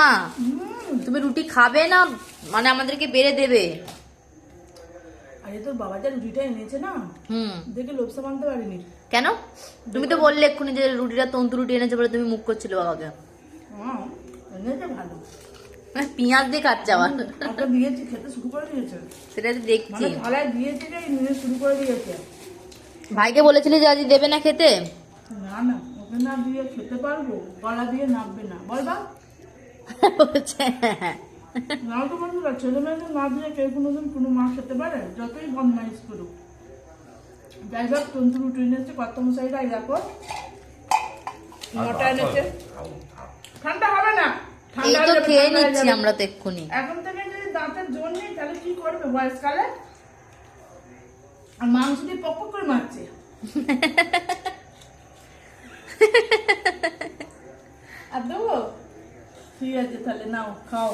মা তুমি রুটি খাবে না? মানে আমাদেরকে বেড়ে দেবে। আরে তোর বাবা যা রুটিটা এনেছে না হুম। দেখে লোভ পারিনি। কেন? তুমি তো বললে এক্ষুনি যে রুটিটা তন্তু রুটি এনেছে বলে তুমি মুখ করছিলে বাবাকে। হ্যাঁ এনেছে ভালো। মানে পেঁয়াজ দিয়ে খাচ্ছে আবার। ওকে দিয়েছি খেতে শুরু করে দিয়েছে। সেটা তো দেখছি। মানে থালায় দিয়েছে যে নিয়ে শুরু করে দিয়েছে। ভাইকে বলেছিলে যে আজ দেবে না খেতে? না না ওকে না দিয়ে খেতে পারব গলা দিয়ে নামবে না। বলছে, হ্যাঁ। না তো বন্ধুরা ছেলে মেয়েদের না দিয়ে কেউ কোনোদিন কোনো মা খেতে পারে যতই বদমাইশ করুক যাই হোক তন্তু রুটি এনেছে কত মশাইরা দেখো নটা এনেছে ঠান্ডা হবে না আর মাংস দিয়ে পক করে মারছে আর দেবো ঠিক আছে তাহলে নাও খাও